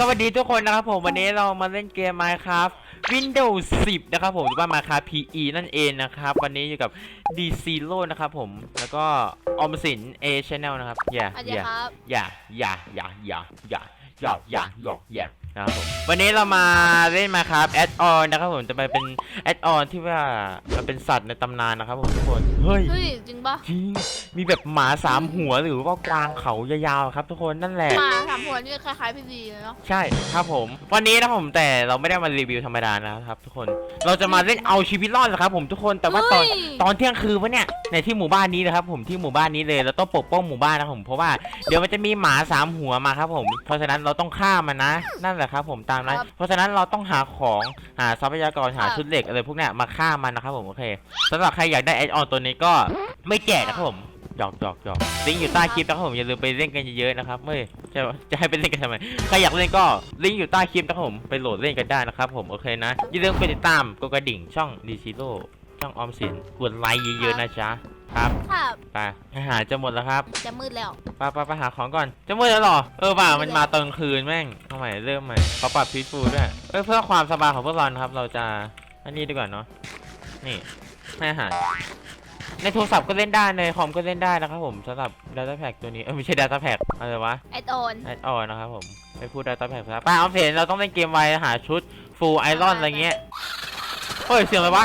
สวัสดีทุกคนนะครับผมวันนี้เรามาเล่นเกม Minecraft Windows 10 นะครับผมหรือว่า Minecraft PE นั่นเองนะครับ วันนี้อยู่กับ D Zero นะครับผมแล้วก็ออมสิน A Channel นะครับอย่าอาจอจะย่าครับอย่าอย่าอย่าอย่าอย่าอย่าอย่าอย่าอย่า นะครับผมวันนี้เรามาเล่น Minecraft Add On นะครับผมจะไปเป็น Add On ที่ว่ามันเป็นสัตว์ในตำนานนะครับผมทุกคนเฮ้ยเฮ้ยจริงปะจริงมีแบบหมาสามหัวหรือว่ากวางเขายาวๆครับ ทุกคนนั่นแหละหมาสามหัวนี่คล้ายๆพี่ดีเลยเนาะใช่ครับผม วันนี้นะผมแต่เราไม่ได้มารีวิวธรรมดานะครับ ทุกคนเราจะมาเล่นเอาชีวิตรอดนะครับ ผมทุกคนแต่ว่าตอนเฮ้ยตอนเที่ยงคืนวะเนี่ยในที่หมู่บ้านนี้นะครับ ผมที่หมู่บ้านนี้เลยเราต้องปกป้องหมู่บ้านนะครับผมเพราะว่าเดี๋ยวมันจะมีหมาสามหัวมาครับ ผม เพราะฉะนั้นเราต้องฆ่ามันนะนั่นแหละครับผมตามนั้นเพราะฉะนั้นเราต้องหาของหาทรัพยากรหาชุดเหล็กอะไรพวกเนี้ยมาฆ่ามันนะครับผมโอเคสำหรับใครอยากได้แอดออนตัวนี้ก็ไม่แจกนะครับผมหยอกหยอกหยอกลิงก์อยู่ใต้คลิปนะครับผมอย่าลืมไปเล่นกันเยอะๆนะครับเฮ้ยจะจะให้ไปเล่นกันทำไมใครอยากเล่นก็ลิงก์อยู่ใต้คลิปนะครับผมไปโหลดเล่นกันได้นะครับผมโอเคนะอย่าลืมกดติดตามกดกระดิ่งช่องดีซิโร่ ช่องออมสินกดไลค์เยอะๆนะจ๊ะครับครับไปอาหารจะหมดแล้วครับ จะมืดแล้วไปไปไปหาของก่อน จะมืดแล้วเหรอ เออว่ามันมาตอนกลางคืนแม่งทำไมเริ่มใหม่เขาปรับพีทฟูด้วยเออเพื่อความสบายของพวกเรานะครับ เราจะอันนี้ดีกว่าเนาะนี่ให้อาหารในโทรศัพท์ก็เล่นได้ในคอมก็เล่นได้นะครับผมสำหรับ Data Pack ตัวนี้เออไม่ใช่ Data Pack อะไรวะไอโอนแอดออนนะครับผมไปพูดได้ตอนแผลครับป้าเอาเห็นเราต้องเล่นเกมไวหาชุดฟูลไอรอนอะไรเงี้ยเฮ้ยเสียงอะไรวะ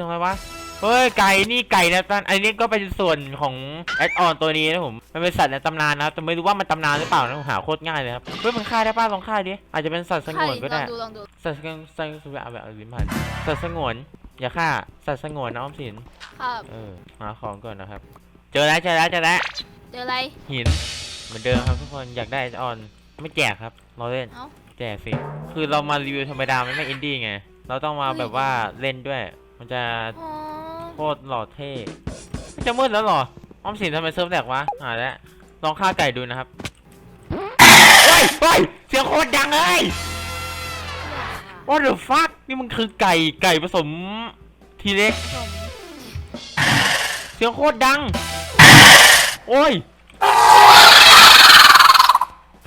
เลยได้ปะอะไรเสียงอะไรวะเฮ้ยไก่นี่ไก่นะตันอันนี้ก็เป็นส่วนของแอดออนตัวนี้นะผมมันเป็นสัตว์ในตำนานนะครับแต่ไม่รู้ว่ามันตำนานหรือเปล่านะผมหาโคตรง่ายเลยครับเฮ้ยมันฆ่าได้ป้าลองฆ่าดิอาจจะเป็นสัตว์สงวนก็ลได้องดูลองดูสัตว์สงวนสัตว์สงวนเอาแบบเอาลิ้นผ่านสัตว์สงวนอย่าฆ่าสัตว์สงวนนะออมสินครับเออหาของก่อนนะครับ เจอแล้วเจอแล้วเจอแล้วเจออะไรหินเหมือนเดิมครับทุกคนอยากได้แอดออนไม่แจกครับเราเล่นเอ้าแจกสิคือเรามารีวิวธรรมดามันไม่อินดี้ไงเราต้องมาเฮ้ยแบบว่าเล่นด้วย มันจะอ๋อโคตรหล่อเท่มันจะมืดแล้วเหรอออมสินทำไมเซิร์ฟแตกวะหาแล้วลองฆ่าไก่ดูนะครับเฮ้ยเฮ้ยเสียงโคตรดังเลย What the fuck นี่มันคือไก่ไก่ผสมทีเล็ก สมเสียงโคตรดัง โอ้ย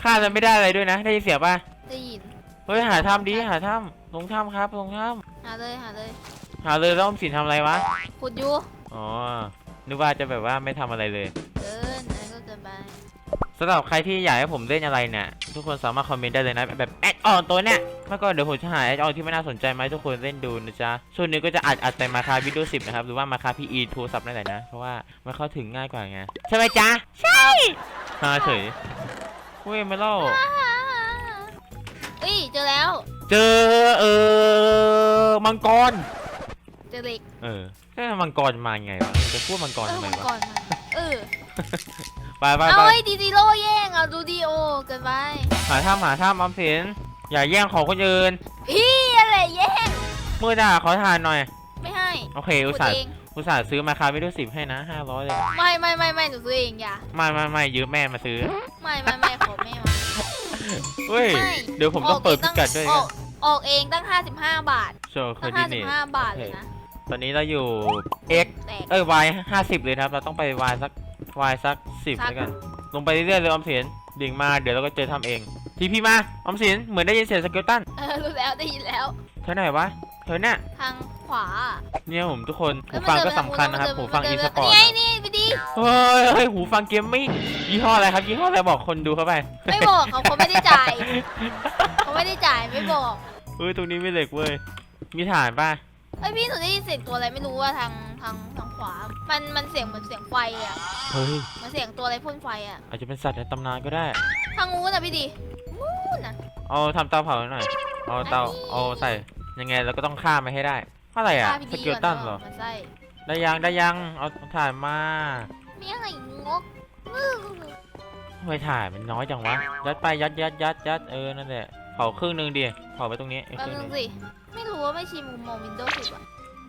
ฆ่ามันไม่ได้อะไรด้วยนะ ได้ยินเสียงป่ะ ได้ยินเฮ้ย หาถ้ำดีหาถ้ำลงถ้ำครับ ลงถ้หาเลยหาเลยำหาเลยแล้วออมสินทำอะไรวะ ขุดอยู่อ๋อ นึกว่าจะแบบว่าไม่ทำอะไรเลยเกินอะไรก็เกินไปสำหรับใครที่อยากให้ผมเล่นอะไรเนี่ยทุกคนสามารถคอมเมนต์ได้เลยนะแบบแอดออนตัวเนี้ยแล้วก็เดี๋ยวผมจะหาแอดออนที่ไม่น่าสนใจมาให้ทุกคนเล่นดูนะจ๊ะส่วนนี้ก็จะอัดอัดแต่มาคาวิดีโอ10นะครับหรือว่ามาคาพีอีโทรศัพท์นั่นแหละนะ เพราะว่ามันเข้าถึงง่ายกว่าไงใช่ไหมจ๊ะใช่มาเฉยเว้ยไม่เล่าเอ้ยเจอแล้ว เจอเออมังกร เจอเหล็กเออแค่มังกรมาไงวะจะพูดมังกรเออทำไมมังวะกรมาเออไปไปเอาไปไอ้ดีดีโร่แย่งเอาดูดีโอเกินไปหาถ้ำหาถ้ำออมสินอย่าแย่งของคนอื่นพี่อะไรแย่งมือด่าขอทานหน่อย ไม่ให้โอเคขุอุดตส่าห์เองอุตส่าห์ซื้อมาคาวิดีโอสิบให้นะห้าร้อยเลยไม่ไม่ไม่ไม่หนูซื้อเองอย่าไม่ไม่ไม่ยืมแม่มาซื้อไม่ไม่ไม่ขอแม่มา เฮ้ยไม่ เดี๋ยวผมต้องเปิดพิกัดด้วยอกัอนกออกเองตั้ง 55 บาทโชว์เครตั้งดิตนี่55 บาทเลยนะ ตอนนี้เราอยู่ x แตก เอ้ย y ห้าสิบเลยนะครับ เราต้องไป y สัก y สักสิบสัก แล้วกัน ลงไปเรื่อยๆเลยออมสินดิ่งมาเดี๋ยวเราก็เจอทำเองทีพี่มาออมสินเหมือนได้ยินเสียงสเกลตันเออรู้แล้วได้ยินแล้ว เธอไหนวะเธอเนี่ยทางขวาเนี่ยผมทุกคนเอ้หูยฟังมันก็เดินสำคัญนะครับมันเดิหูฟังมัอีเดิสปอร์ตนี่ไงนี่พี่ดีเฮ้ยเฮ้ยหูฟังเกมมิ่งยี่ห้ออะไรครับยี่ห้ออะไรบอกคนดูเข้าไปไม่บอกเขาเขาไม่ได้จ่ายเขาไม่ได้จ่ายไม่บอกเฮ้ยตรงนี้ไม่เหล็กเว้ยมีฐานป่ะ เอ้ยพี่หนูได้ยินเสียงตัวอะไรไม่รู้ว่าทางทางทางขวา มันมันเสียงเหมือนเสียงไฟเลยอะเฮ้ยมันเสียงตัวอะไรพ่นไฟอะอาจจะเป็นสัตว์ในตำนานก็ได้ ทางนู้นนะพี่ดีนู้นนะเอาทำเตาเผาหน่อย เอาเตา อันนี้ เอาใส่ ยังไงเราก็ต้องฆ่ามันให้ได้ อะไรอะ ฆ่าพี่สดีเกลก่อนตันเนเหรออะมันไส้ได้ยัง ได้ยัง เอาถ่านมามีอะไรงกทำไมถ่านมันน้อยจังวะ ยัดไป ยัดยัดยัดยัดเออ นั่นแหละ เผาครึ่งหนึงดิเผาไปตรงนี้อีกแป๊คบรึ่งนึหนึงงสิไม่รู้ว่าไม่ชิมมุมมองวินโดว์สิว่ะ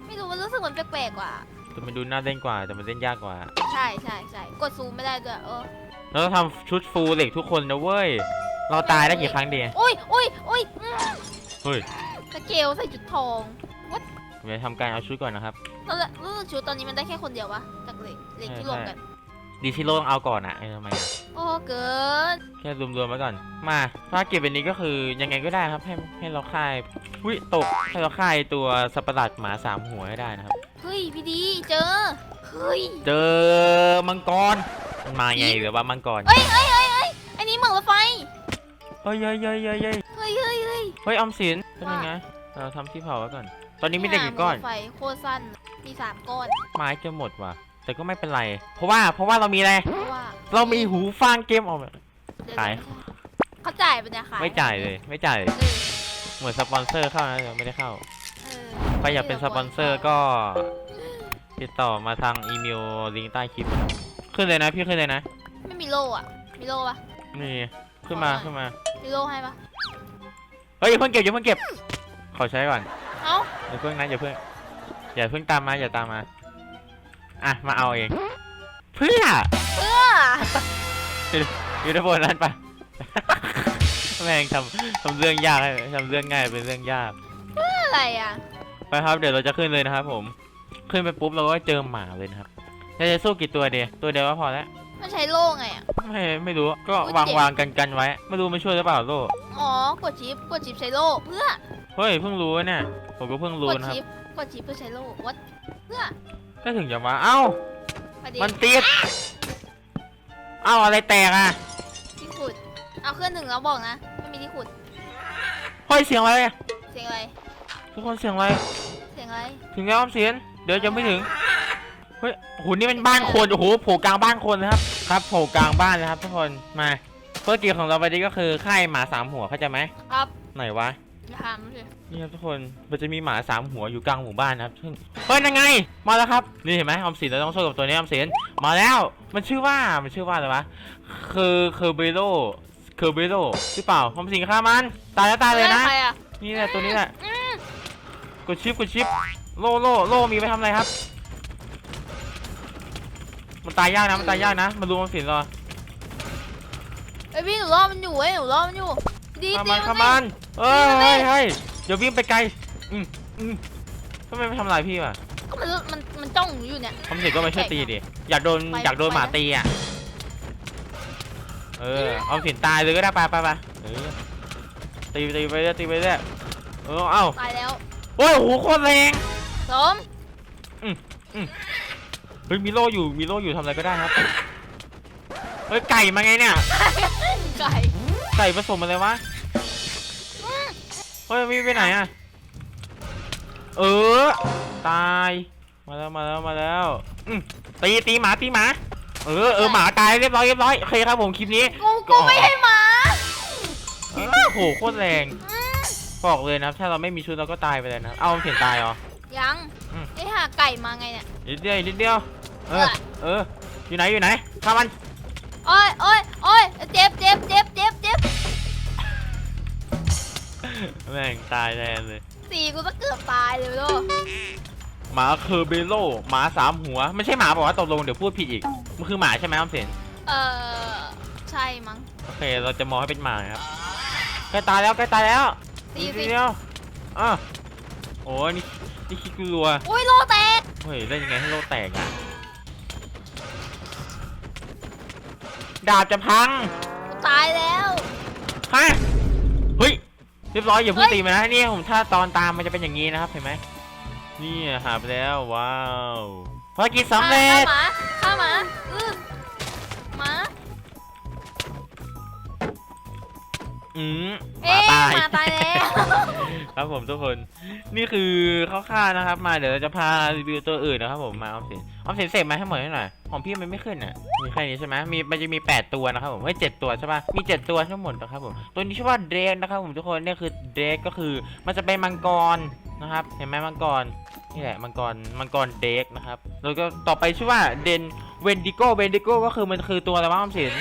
ไม่รู้มันรู้สึกเหมือนแปลกๆกว่าแต่มันดูน่าเล่นกว่าแต่มันเล่นยากกว่า ใช่ใช่ใช่กดซูมไม่ได้ด้วยเออเราต้องทำชุดฟูลเหล็กทุกคนนะเว้ย เราตายได้กี่ครั้งดีอุ้ยอุ้ยอุ้ยอืมเฮ้ยสเกลใส่จุดทองผมจะทำการเอาชุดก่อนนะครับ แล้วรู้สึกชุดตอนนี้มันได้แค่คนเดียววะจากเหล็กเหล็กที่รวมกัน ดีชิโร่ต้องเอาก่อนอะเออทำไมอะโอ้เกินแค่รวมๆไว้ก่อน มาภารกิจวันนี้ก็คือยังไงก็ได้ครับ ให้ให้เราฆ่าวิตกให้เราฆ่าไอ้ตัวสัตว์ประหลาดหมาสามหัวให้ได้นะครับ เฮ้ยพี่ดีเจอเฮ้ยเจอมังกรมันมาไงหรือว่ามังกรเอ้ยเอ้ยเอ้ยเอ้ยอันนี้เหมือนรถไฟเฮ้ยเฮ้ยเฮ้ยเฮ้ยเฮ้ยเฮ้ยเฮ้ยเฮ้ยเฮ้ยออมสินเป็นยังไงเราทำที่เผาไว้ก่อน ตอนนี้มีแต่กี่ก้อนรถไฟโคตรสั้นมีสามก้อนไม้จะหมดว่ะ แต่ก็ไม่เป็นไร เพราะว่าเพราะว่าเรามีอะไร เพราะว่าเรามีหูฟังเกมออกมาเดี๋วขาย เขาจ่ายปะเนี่ยขายไม่จ่ายเลย ไม่จ่ายเออเหมือนสปอนเซอร์เข้านะแต่ไม่ได้เข้า เออใครอยากเป็นสปอนเซอร์ก็ ติดต่อมาทางอีเมลลิงก์ใต้คลิปนะครับขึ้นเลยนะพี่ขึ้นเลยนะ ไม่มีโล่อะมีโล่ปะ นี่ ขึ้นมาขึ้นมา มีโล่ให้ปะเฮ้ยอย่าเพิ่งเก็บอย่าเพิ่งเก็บ ขอใช้ก่อนเอ้าอย่าเพิ่งนะอย่าเพิ่งอย่าเพิ่งตามมาอย่าตามมา อะ มาเอาเอง เพื่อเพื่ออยู่ในบนนั้นปะแม่งทำทำเรื่องยากให้ทำเรื่องง่ายเป็นเรื่องยากอะไรอะไปครับเดี๋ยวเราจะขึ้นเลยนะครับผม ขึ้นไปปุ๊บเราก็เจอหมาเลยนะครับเราจะสู้กี่ตัวเดียวตัวเดียวก็พอแล้วมันใช้โล่ไงอะไม่ไม่รู้ก็อุ๊ยวางเจ็บวางกันกันไว้ ไม่รู้มันช่วยหรือเปล่าโลกอ๋อกดชิปกดชิปใช้โล่เพื่อ เฮ้ยเพิ่งรู้เนี่ยผมก็เพิ่งรู้กดนะครับชิปกดชิปเพื่อใช้โล่วัดเพื่อ ก็ถึงจะมาเอ้าประเด็มันติด เอ้าอะไรแตกอะที่ขุด เอาเครื่องหนึ่งแล้วบอกนะ ไม่มีที่ขุด เฮ้ยเสียงอะไรเสียงอะไร ทุกคนเสียงอะไร เสียงอะไร ถึงแล้วออมเสียนเดี๋ยวจะไม่ถึง เฮ้ยโอ้โหนี่มันบ้านคน โอ้โหโผล่กลางบ้านคนนะครับ ครับโผล่กลางบ้านเลยครับทุกคน มาภารกิจของเราวันนี้ก็คือค่ายหมาสามหัวเข้าใจไหมครับ ไหนวะ อย่าทำสินี่ครับทุกคน มันจะมีหมาสามหัวอยู่กลางหมู่บ้านนะครับซึ่งเฮ้ยยังไง มาแล้วครับ นี่เห็นไหมออมสินเราต้องสู้กับตัวนี้ออมสิน มาแล้ว มันชื่อว่า มันชื่อว่าอะไรวะคือเคอร์เบโลเคอร์เบโลหรือเปล่าออมสินฆ่ามัน ตายแล้วตายเลยนะ ใครอะนี่แหละตัวนี้แหละ อืมกดชิปกดชิป โลโลโลมีไปทำอะไรครับ มันตายยากนะ มันตายยากนะ มันรู้มันสินเหรอเอ้ยพี่หนูรอมันอยู่เว้ยหนูรอมันอยู่ ดีข้าดีมันมัข้านมันเอ้ยตีมันดิเฮ้ยเฮ้ยเดี๋ยววิ่งไปไกลอืมอืมทำไมไม่ทำลายพี่วะก็มันมันมันจ้องหนูอยู่เนี่ยออมสินก็มาช่วยตีดิอยากโดนไปอยากโดนไป หมานะตีอะเออออมสินตายเลยก็ได้ไปไปไปเออตีไปตีไปเรื่อยตีไปเรื่อยเออเอ้าตายแล้วโอ้ยโหโคตรแรงสมเฮ้ยมีโล่อยู่มีโล่อยู่ทำอะไรก็ได้ครับเฮ้ยไก่มาไงเนี่ยไก่ ไก่ผสมอะไรวะ เฮ้ยมีไปไหนอะ เออ ตาย มาแล้วมาแล้วมาแล้วอืมตีตีหมาตีหมา เออเออหมาตายเรียบร้อยเรียบร้อยโอเคครับผมคลิปนี้ กูกูไม่ให้หมาเออโหโคตรแรง บอกเลยนะครับถ้าเราไม่มีชุดเราก็ตายไปเลยนะครับเอาเห็นตายเหรอ ยังอืมไอ้ห่าไก่มาไงเนี่ยนิดเดียวนิดเดียว เออ เออ อยู่ไหนอยู่ไหนฆ่ามันโอ้ยโอ้ยโอ้ยเจ็บเจ็บเจ็บเจ็บ แม่งตายแทนเลย สีกูจะเกือบตายเลยลูกหมาเคอร์เบโลหมาสามหัว ไม่ใช่หมาบอกว่าตกลงเดี๋ยวพูดผิดอีก มันคือหมาใช่ไหมอ้อมเสนเออใช่มั้ง โอเค เราจะมองให้เป็นหมาครับใกล้ตายแล้วใกล้ตายแล้วตีนิดสิ เดียวอะโอ้ยนี่นี่คิดกลัวอุ้ยโลแตกเฮ้ยเล่นยังไงให้โลกแตกอะดาบจะพังกูตายแล้วฮะเฮ้ย เรียบร้อยอย่าเพิ่งเฮ้ยตีมันนะนี่ผมถ้าตอนตามมันจะเป็นอย่างนี้นะครับเห็นไหมนี่หาไปแล้วว้าวภารกิจสำเร็จฆ่าหมาฆ่าหมาอือหมาอืมหเอ๊มาตายหมาตายแล้ว ครับผมทุกคนนี่คือคร่าวๆนะครับ มาเดี๋ยวเราจะพารีวิวตัวอื่นนะครับผมมาออมสินออมสินเสร็จมาให้หมดให้หน่อยของพี่มันไม่ขึ้นอะมีแค่นี้ใช่ไหมมีมันจะมี 8 ตัวนะครับผมเฮ้ยเจ็ดตัวใช่ปะมี 7 ตัวทั้งหมดนะครับผมตัวนี้ชื่อว่าเดรกนะครับผมทุกคนเนี่ยคือเดรกก็คือมันจะเป็นมังกรนะครับเห็นไหมมังกรนี่แหละมังกรมังกรเดรกนะครับแล้วก็ต่อไปชื่อว่าเดนเวนดิโกเวนดิโกก็คือมันคือตัวอะไรวะออมสิน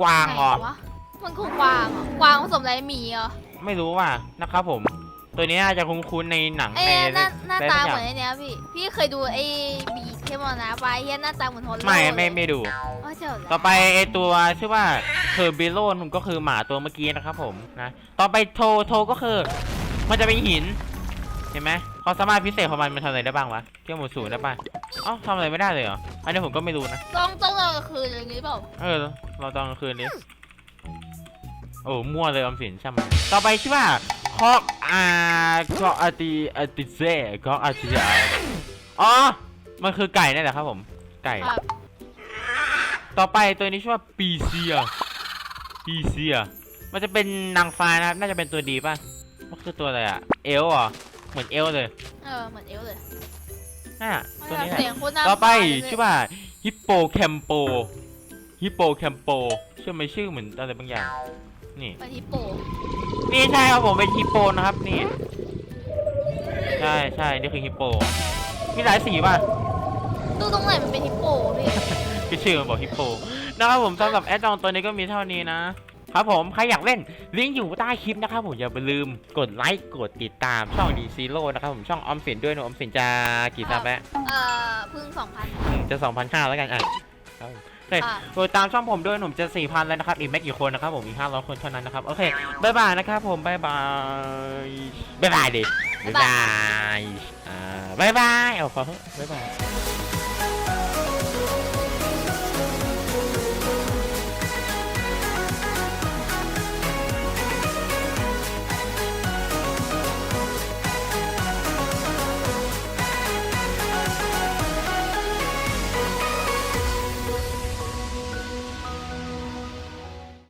กวางเหรอไหนวะมันคือกวางเหรอกวางผสมอะไรหมีเหรอไม่รู้ว่ะนะครับผม ตัวนี้น่าจะคุ้นๆในหนังเอ้ในยหน้าหน้าในตาสักเหอย่มือนไอ้เนี้ยพี่ พี่เคยดูไอ้บีเทมอนะไปเฮียหน้าตาเหมือนฮอลโลไม่ไม่ไม่ดูอ๋อเจ๋อต่อไปไอตัวชื่อว่าเคอร์บิโลนก็คือหมาตัวเมื่อกี้นะครับผมนะ ต่อไปโทโทก็คือ มันจะเป็นหิน เห็นไหมความสามารถพิเศษของมันมันทำอะไรได้บ้างวะเที่ยวหมุนศูนย์ได้ป่ะเอ้าทำอะไรไม่ได้เลยเหรอ อันนี้ผมก็ไม่รู้นะ ต้องต้องรอกลางคืนอย่างนี้เปล่าเออ เราตอนกลางคืนนี้ โอ้มั่วเลยออมสินใช่ไหมต่อไปชื่อว่าค อกอาคอกอาติอาติเซ่คอกอาติเซ่อ๋อ มันคือไก่นั่นแหละครับผม ไก่ ครับต่อไปตัวนี้ชื่อว่าปีเซีย ปีเซีย มันจะเป็นนางฟ้านะครับ น่าจะเป็นตัวดีป่ะ มันคือตัวอะไรอะเอลเหรอ เหมือนเอลเลยเออเหมือนเอลเลยน่ะตัวนี้แหละ เสียงโคตรน่าต่อไปฟังเลยชื่อว่าฮิปโปแคมโป ฮิปโปแคมโปชื่อไม่ชื่อเหมือนอะไรบางอย่าง นี่ มันฮิปโป นี่ใช่ครับผมเป็นฮิปโปนะครับนี่ ใช่ใช่นี่คือฮิปโป มีหลายสีป่ะดูตรงไหนมันเป็นฮิปโปพี่ก็ชื่อมันบอกฮิปโปนะครับผมสำหรับแอดดองตัวนี้ก็มีเท่านี้นะ ครับผม ใครอยากเล่นลิงก์อยู่ใต้คลิปนะครับผมอย่าไปลืมกดไลค์กดติดตามช่องดีซีโร่นะครับผมช่องออมสินด้วยนะออมสินจะกี่ซับแล้วเอ่อเพึ่งสองพัน อืมจะ 2,500แล้วกันอะครับผมโอ เคค่ะกดตามช่องผมด้วยหนุ่มจะ4,000แล้วนะครับ อีกไม่กี่คนนะครับผมอีก500คนเท่านั้นนะครับโอเคบายบายนะครับผมบายบายบายบายดิบายบายอ่าบายบายเอาขอเถอะบายบาย